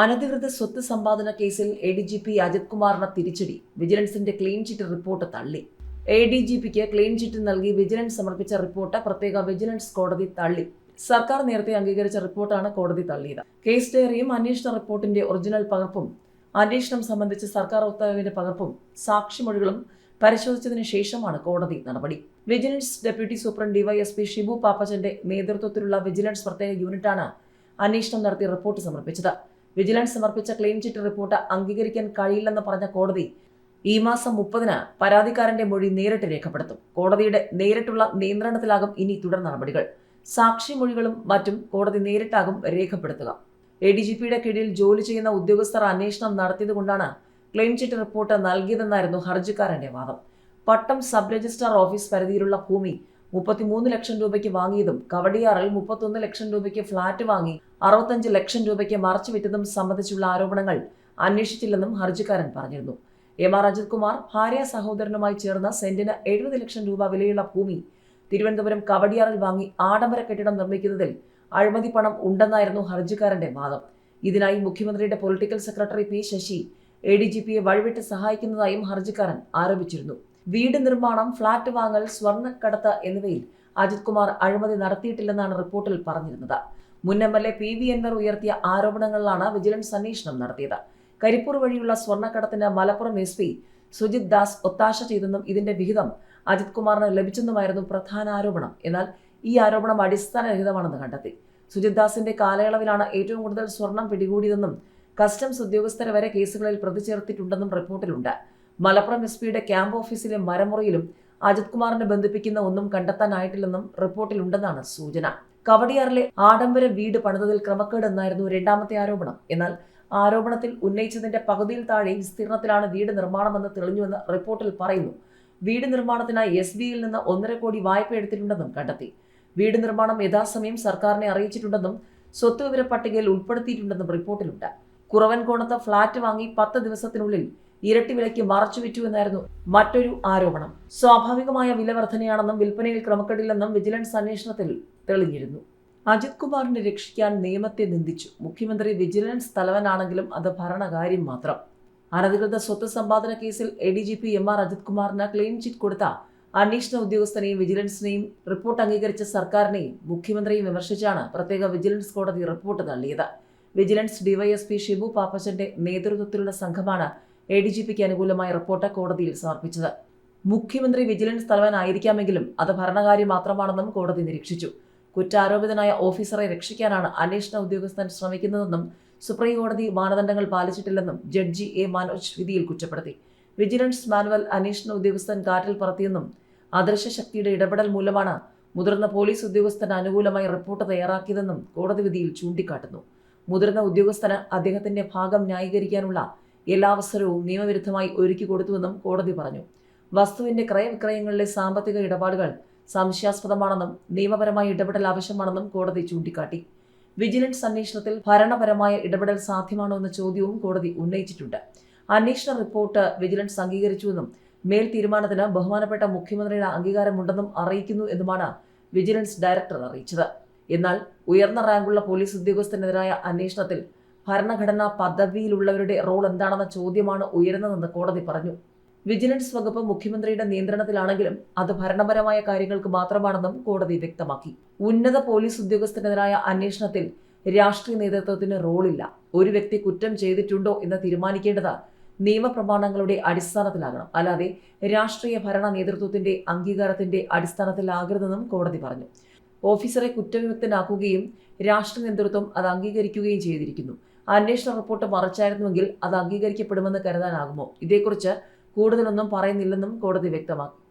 അനധികൃത സ്വത്ത് സമ്പാദന കേസിൽ A D G P Ajith കുമാറിന് തിരിച്ചടി. വിജിലൻസിന്റെ ക്ലീൻ ചിറ്റ് റിപ്പോർട്ട് തള്ളി. എ ഡി ജി പിക്ക് ക്ലീൻ ചിറ്റ് നൽകി വിജിലൻസ് സമർപ്പിച്ച റിപ്പോർട്ട് പ്രത്യേക വിജിലൻസ് കോടതി തള്ളി. സർക്കാർ നേരത്തെ അംഗീകരിച്ച റിപ്പോർട്ടാണ് കോടതി തള്ളിയത്. കേസ് ഡയറിയും അന്വേഷണ റിപ്പോർട്ടിന്റെ ഒറിജിനൽ പകർപ്പും അന്വേഷണം സംബന്ധിച്ച് സർക്കാർ ഉത്തരവിന്റെ പകർപ്പും സാക്ഷിമൊഴികളും പരിശോധിച്ചതിന് ശേഷമാണ് കോടതി നടപടി. Vigilance deputy superintendent DYSP Shibu പാപ്പച്ചന്റെ നേതൃത്വത്തിലുള്ള വിജിലൻസ് പ്രത്യേക യൂണിറ്റാണ് അന്വേഷണം നടത്തി റിപ്പോർട്ട് സമർപ്പിച്ചത്. വിജിലൻസ് സമർപ്പിച്ച ക്ലെയിം ചിറ്റ് റിപ്പോർട്ട് അംഗീകരിക്കാൻ കഴിയില്ലെന്ന് പറഞ്ഞ കോടതി ഈ മാസം മുപ്പതിന് പരാതിക്കാരന്റെ മൊഴി നേരിട്ട് രേഖപ്പെടുത്തും. കോടതിയുടെ നേരിട്ടുള്ള നിയന്ത്രണത്തിലാകും ഇനി തുടർ നടപടികൾ. സാക്ഷിമൊഴികളും മറ്റും കോടതി നേരിട്ടാകും രേഖപ്പെടുത്തുക. എ ഡി ജി പിയുടെ കീഴിൽ ജോലി ചെയ്യുന്ന ഉദ്യോഗസ്ഥർ അന്വേഷണം നടത്തിയതുകൊണ്ടാണ് ക്ലെയിം ചിറ്റ് റിപ്പോർട്ട് നൽകിയതെന്നായിരുന്നു ഹർജിക്കാരന്റെ വാദം. പട്ടം സബ് രജിസ്ട്രാർ ഓഫീസ് പരിധിയിലുള്ള ഭൂമി മുപ്പത്തിമൂന്ന് ലക്ഷം രൂപയ്ക്ക് വാങ്ങിയതും കവടിയാറിൽ മുപ്പത്തൊന്ന് ലക്ഷം രൂപയ്ക്ക് ഫ്ളാറ്റ് വാങ്ങി അറുപത്തഞ്ച് ലക്ഷം രൂപയ്ക്ക് മറച്ചുവിറ്റതും സംബന്ധിച്ചുള്ള ആരോപണങ്ങൾ അന്വേഷിച്ചില്ലെന്നും ഹർജിക്കാരൻ പറഞ്ഞിരുന്നു. എം ആർ അജിത് കുമാർ ഭാര്യ സഹോദരനുമായി ചേർന്ന സെന്റിന് എഴുപത് ലക്ഷം രൂപ വിലയുള്ള ഭൂമി തിരുവനന്തപുരം കവടിയാറിൽ വാങ്ങി ആഡംബര കെട്ടിടം നിർമ്മിക്കുന്നതിൽ അഴിമതി പണം ഉണ്ടെന്നായിരുന്നു ഹർജിക്കാരന്റെ വാദം. ഇതിനായി മുഖ്യമന്ത്രിയുടെ political secretary P Sasi A D G പിയെ വഴിവിട്ട് സഹായിക്കുന്നതായും ഹർജിക്കാരൻ ആരോപിച്ചിരുന്നു. വീട് നിർമ്മാണം ഫ്ളാറ്റ് വാങ്ങൽ സ്വർണക്കടത്ത് എന്നിവയിൽ അജിത് കുമാർ അഴിമതി നടത്തിയിട്ടില്ലെന്നാണ് റിപ്പോർട്ടിൽ പറഞ്ഞിരുന്നത്. മുൻ M L A P V Anvar ഉയർത്തിയ ആരോപണങ്ങളിലാണ് വിജിലൻസ് അന്വേഷണം നടത്തിയത്. കരിപ്പൂർ വഴിയുള്ള സ്വർണക്കടത്തിന് മലപ്പുറം എസ് പി സുജിത് ദാസ് ഒത്താശ ചെയ്തെന്നും ഇതിന്റെ വിഹിതം അജിത് കുമാറിന് ലഭിച്ചെന്നുമായിരുന്നു പ്രധാന ആരോപണം. എന്നാൽ ഈ ആരോപണം അടിസ്ഥാനരഹിതമാണെന്ന് കണ്ടെത്തി. സുജിത് ദാസിന്റെ കാലയളവിലാണ് ഏറ്റവും കൂടുതൽ സ്വർണം പിടികൂടിയതെന്നും കസ്റ്റംസ് ഉദ്യോഗസ്ഥരെ വരെ കേസുകളിൽ പ്രതിചേർത്തിട്ടുണ്ടെന്നും റിപ്പോർട്ടിലുണ്ട്. മലപ്പുറം എസ് പിയുടെ ക്യാമ്പ് ഓഫീസിലെ മരമുറിയിലും അജിത് കുമാറിനെ ബന്ധിപ്പിക്കുന്ന ഒന്നും കണ്ടെത്താനായിട്ടില്ലെന്നും റിപ്പോർട്ടിലുണ്ടെന്നാണ് സൂചന. കവടിയാറിലെ ആഡംബര വീട് പണിതതിൽ ക്രമക്കേടെന്നായിരുന്നു രണ്ടാമത്തെ ആരോപണം. എന്നാൽ ആരോപണത്തിൽ ഉന്നയിച്ചതിന്റെ പകുതിയിൽ താഴെ വിസ്തീർണത്തിലാണ് വീട് നിർമ്മാണമെന്ന് തെളിഞ്ഞുവെന്ന് റിപ്പോർട്ടിൽ പറയുന്നു. വീട് നിർമ്മാണത്തിനായി എസ് ബിയിൽ നിന്ന് ഒന്നര കോടി വായ്പ എടുത്തിട്ടുണ്ടെന്നും കണ്ടെത്തി. വീട് നിർമ്മാണം യഥാസമയം സർക്കാരിനെ അറിയിച്ചിട്ടുണ്ടെന്നും സ്വത്ത് വിവര പട്ടികയിൽ ഉൾപ്പെടുത്തിയിട്ടുണ്ടെന്നും റിപ്പോർട്ടിലുണ്ട്. കുറവൻകോണത്ത് ഫ്ളാറ്റ് വാങ്ങി പത്ത് ദിവസത്തിനുള്ളിൽ ഇരട്ടി വിലയ്ക്ക് മറച്ചു വിറ്റു എന്നായിരുന്നു മറ്റൊരു ആരോപണം. സ്വാഭാവികമായ വില വർധനയാണെന്നും വിൽപ്പനയിൽ ക്രമക്കേടില്ലെന്നും വിജിലൻസ് അന്വേഷണത്തിൽ തെളിഞ്ഞിരുന്നു. അജിത് കുമാറിനെ രക്ഷിക്കാൻ നിയമത്തെ നിന്ദിച്ചു. മുഖ്യമന്ത്രി വിജിലൻസ് തലവനാണെങ്കിലും അത് ഭരണകാര്യം മാത്രം. അനധികൃത സ്വത്ത് സമ്പാദന കേസിൽ A D G P M R Ajith കുമാറിന് ക്ലീൻ ചിറ്റ് കൊടുത്ത അന്വേഷണ ഉദ്യോഗസ്ഥനെയും വിജിലൻസിനെയും റിപ്പോർട്ട് അംഗീകരിച്ച സർക്കാരിനെയും മുഖ്യമന്ത്രിയും വിമർശിച്ചാണ് പ്രത്യേക വിജിലൻസ് കോടതി റിപ്പോർട്ട് തള്ളിയത്. വിജിലൻസ് ഡിവൈഎസ്പി ഷിബു പാപ്പച്ചന്റെ നേതൃത്വത്തിലുള്ള സംഘമാണ് എ ഡി ജി പിക്ക് അനുകൂലമായ റിപ്പോർട്ട് കോടതിയിൽ സമർപ്പിച്ചത്. മുഖ്യമന്ത്രി വിജിലൻസ് തലവനായിരിക്കാമെങ്കിലും അത് ഭരണകാര്യം മാത്രമാണെന്നും കോടതി നിരീക്ഷിച്ചു. കുറ്റാരോപിതനായ ഓഫീസറെ രക്ഷിക്കാനാണ് അന്വേഷണ ഉദ്യോഗസ്ഥൻ ശ്രമിക്കുന്നതെന്നും സുപ്രീം കോടതി മാനദണ്ഡങ്ങൾ പാലിച്ചിട്ടില്ലെന്നും ജഡ്ജി എ മനോജ് വിധിയിൽ കുറ്റപ്പെടുത്തി. വിജിലൻസ് മാനുവൽ അന്വേഷണ ഉദ്യോഗസ്ഥൻ കാറ്റിൽ പറത്തിയെന്നും അദൃശ്യ ശക്തിയുടെ ഇടപെടൽ മൂലമാണ് മുതിർന്ന പോലീസ് ഉദ്യോഗസ്ഥന് അനുകൂലമായി റിപ്പോർട്ട് തയ്യാറാക്കിയതെന്നും കോടതി വിധിയിൽ ചൂണ്ടിക്കാട്ടുന്നു. മുതിർന്ന ഉദ്യോഗസ്ഥന് അദ്ദേഹത്തിന്റെ ഭാഗം ന്യായീകരിക്കാനുള്ള എല്ലാ അവസരവും നിയമവിരുദ്ധമായി ഒരുക്കി കൊടുത്തുവെന്നും കോടതി പറഞ്ഞു. വസ്തുവിന്റെ ക്രയവിക്രയങ്ങളിലെ സാമ്പത്തിക ഇടപാടുകൾ സംശയാസ്പദമാണെന്നും നിയമപരമായ ഇടപെടൽ ആവശ്യമാണെന്നും കോടതി ചൂണ്ടിക്കാട്ടി. വിജിലൻസ് അന്വേഷണത്തിൽ ഭരണപരമായ ഇടപെടൽ സാധ്യമാണോ എന്ന ചോദ്യവും കോടതി ഉന്നയിച്ചിട്ടുണ്ട്. അന്വേഷണ റിപ്പോർട്ട് വിജിലൻസ് അംഗീകരിച്ചുവെന്നും മേൽ തീരുമാനത്തിന് ബഹുമാനപ്പെട്ട മുഖ്യമന്ത്രിയുടെ അംഗീകാരമുണ്ടെന്നും അറിയിക്കുന്നു എന്നുമാണ് വിജിലൻസ് ഡയറക്ടർ അറിയിച്ചത്. എന്നാൽ ഉയർന്ന റാങ്കുള്ള പോലീസ് ഉദ്യോഗസ്ഥനെതിരായ അന്വേഷണത്തിൽ ഭരണഘടനാ പദവിയിലുള്ളവരുടെ റോൾ എന്താണെന്ന ചോദ്യമാണ് ഉയരുന്നതെന്ന് കോടതി പറഞ്ഞു. വിജിലൻസ് വകുപ്പ് മുഖ്യമന്ത്രിയുടെ നിയന്ത്രണത്തിലാണെങ്കിലും അത് ഭരണപരമായ കാര്യങ്ങൾക്ക് മാത്രമാണെന്നും കോടതി വ്യക്തമാക്കി. ഉന്നത പോലീസ് ഉദ്യോഗസ്ഥനെതിരായ അന്വേഷണത്തിൽ രാഷ്ട്രീയ നേതൃത്വത്തിന് റോളില്ല. ഒരു വ്യക്തി കുറ്റം ചെയ്തിട്ടുണ്ടോ എന്ന് തീരുമാനിക്കേണ്ടത് നിയമപ്രമാണങ്ങളുടെ അടിസ്ഥാനത്തിലാകണം. അല്ലാതെ രാഷ്ട്രീയ ഭരണ നേതൃത്വത്തിന്റെ അംഗീകാരത്തിന്റെ അടിസ്ഥാനത്തിലാകരുതെന്നും കോടതി പറഞ്ഞു. ഓഫീസറെ കുറ്റവിമുക്തനാക്കുകയും രാഷ്ട്രീയ നേതൃത്വം അത് അംഗീകരിക്കുകയും ചെയ്തിരിക്കുന്നു. അന്വേഷണ റിപ്പോർട്ട് മറച്ചായിരുന്നുവെങ്കിൽ അത് അംഗീകരിക്കപ്പെടുമെന്ന് കരുതാനാകുമോ? ഇതേക്കുറിച്ച് കൂടുതലൊന്നും പറയുന്നില്ലെന്നും കോടതി വ്യക്തമാക്കി.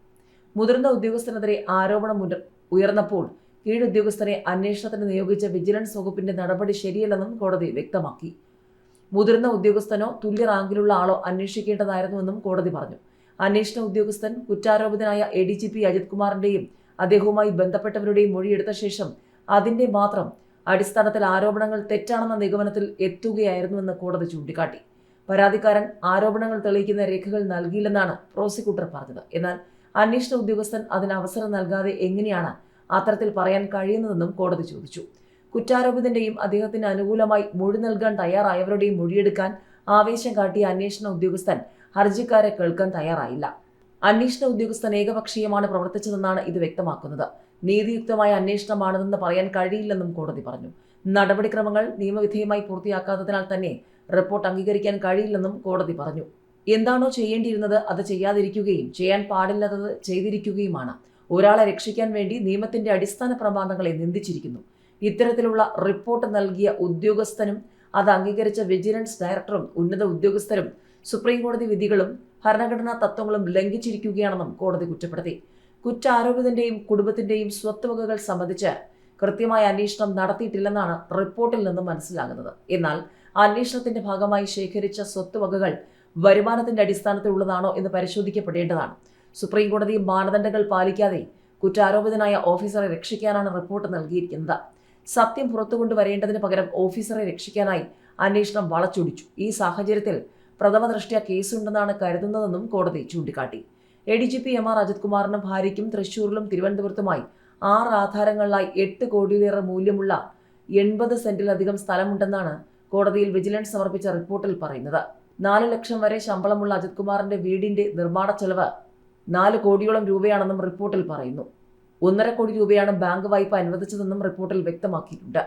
മുതിർന്ന ഉദ്യോഗസ്ഥനെതിരെ ആരോപണം ഉയർ- ഉയർന്നപ്പോൾ കീഴുദ്യോഗസ്ഥരെ അന്വേഷണത്തിന് നിയോഗിച്ച വിജിലൻസ് വകുപ്പിന്റെ നടപടി ശരിയല്ലെന്നും കോടതി വ്യക്തമാക്കി. മുതിർന്ന ഉദ്യോഗസ്ഥനോ തുല്യ റാങ്കിലുള്ള ആളോ അന്വേഷിക്കേണ്ടതായിരുന്നുവെന്നും കോടതി പറഞ്ഞു. അന്വേഷണ ഉദ്യോഗസ്ഥൻ കുറ്റാരോപിതനായ A D G P Ajith കുമാറിന്റെയും അദ്ദേഹവുമായി ബന്ധപ്പെട്ടവരുടെയും മൊഴിയെടുത്ത ശേഷം അതിന്റെ മാത്രം അടിസ്ഥാനത്തിൽ ആരോപണങ്ങൾ തെറ്റാണെന്ന നിഗമനത്തിൽ എത്തുകയായിരുന്നുവെന്ന് കോടതി ചൂണ്ടിക്കാട്ടി. പരാതിക്കാരൻ ആരോപണങ്ങൾ തെളിയിക്കുന്ന രേഖകൾ നൽകിയില്ലെന്നാണ് പ്രോസിക്യൂട്ടർ പറഞ്ഞത്. എന്നാൽ അന്വേഷണ ഉദ്യോഗസ്ഥൻ അതിന് അവസരം നൽകാതെ എങ്ങനെയാണ് അത്തരത്തിൽ പറയാൻ കഴിയുന്നതെന്നും കോടതി ചോദിച്ചു. കുറ്റാരോപിതന്റെയും അദ്ദേഹത്തിന് അനുകൂലമായി മൊഴി നൽകാൻ തയ്യാറായവരുടെയും മൊഴിയെടുക്കാൻ ആവേശം കാട്ടിയ അന്വേഷണ ഉദ്യോഗസ്ഥൻ ഹർജിക്കാരെ കേൾക്കാൻ തയ്യാറായില്ല. അന്വേഷണ ഉദ്യോഗസ്ഥൻ ഏകപക്ഷീയമാണ് പ്രവർത്തിച്ചതെന്നാണ് ഇത് വ്യക്തമാക്കുന്നത്. നീതിയുക്തമായ അന്വേഷണമാണെന്ന് പറയാൻ കഴിയില്ലെന്നും കോടതി പറഞ്ഞു. നടപടിക്രമങ്ങൾ നിയമവിധേയമായി പൂർത്തിയാക്കാത്തതിനാൽ തന്നെ റിപ്പോർട്ട് അംഗീകരിക്കാൻ കഴിയില്ലെന്നും കോടതി പറഞ്ഞു. എന്താണോ ചെയ്യേണ്ടിയിരുന്നത് അത് ചെയ്യാതിരിക്കുകയും ചെയ്യാൻ പാടില്ലാത്തത് ചെയ്തിരിക്കുകയുമാണ്. ഒരാളെ രക്ഷിക്കാൻ വേണ്ടി നിയമത്തിന്റെ അടിസ്ഥാന പ്രമാണങ്ങളെ നിന്ദിച്ചിരിക്കുന്നു. ഇത്തരത്തിലുള്ള റിപ്പോർട്ട് നൽകിയ ഉദ്യോഗസ്ഥനും അത് അംഗീകരിച്ച വിജിലൻസ് ഡയറക്ടറും ഉന്നത ഉദ്യോഗസ്ഥരും സുപ്രീം കോടതി വിധികളും ഭരണഘടനാ തത്വങ്ങളും ലംഘിച്ചിരിക്കുകയാണെന്നും കോടതി കുറ്റപ്പെടുത്തി. കുറ്റാരോപിതന്റെയും കുടുംബത്തിന്റെയും സ്വത്തുവകകൾ സംബന്ധിച്ച് കൃത്യമായ അന്വേഷണം നടത്തിയിട്ടില്ലെന്നാണ് റിപ്പോർട്ടിൽ നിന്നും മനസ്സിലാകുന്നത്. എന്നാൽ അന്വേഷണത്തിന്റെ ഭാഗമായി ശേഖരിച്ച സ്വത്തുവകകൾ വരുമാനത്തിന്റെ അടിസ്ഥാനത്തിൽ ഉള്ളതാണോ എന്ന് പരിശോധിക്കപ്പെടേണ്ടതാണ്. സുപ്രീം കോടതി മാനദണ്ഡങ്ങൾ പാലിക്കാതെ കുറ്റാരോപിതനായ ഓഫീസറെ രക്ഷിക്കാനാണ് റിപ്പോർട്ട് നൽകിയിരിക്കുന്നത്. സത്യം പുറത്തുകൊണ്ടുവരേണ്ടതിന് പകരം ഓഫീസറെ രക്ഷിക്കാനായി അന്വേഷണം വളച്ചൊടിച്ചു. ഈ സാഹചര്യത്തിൽ പ്രഥമ ദൃഷ്ട്യാ കേസുണ്ടെന്നാണ് കരുതുന്നതെന്നും കോടതി ചൂണ്ടിക്കാട്ടി. A D G P M R Ajith കുമാറിനും ഭാര്യയ്ക്കും തൃശൂരിലും തിരുവനന്തപുരത്തുമായി ആറ് ആധാരങ്ങളിലായി എട്ട് കോടിയിലേറെ മൂല്യമുള്ള എൺപത് സെന്റിലധികം സ്ഥലമുണ്ടെന്നാണ് കോടതിയിൽ വിജിലൻസ് സമർപ്പിച്ച റിപ്പോർട്ടിൽ പറയുന്നത്. നാല് ലക്ഷം വരെ ശമ്പളമുള്ള അജിത് കുമാറിന്റെ വീടിന്റെ നിർമ്മാണ ചെലവ് നാല് കോടിയോളം രൂപയാണെന്നും റിപ്പോർട്ടിൽ പറയുന്നു. ഒന്നര കോടി രൂപയാണ് ബാങ്ക് വായ്പ അനുവദിച്ചതെന്നും റിപ്പോർട്ടിൽ വ്യക്തമാക്കിയിട്ടുണ്ട്.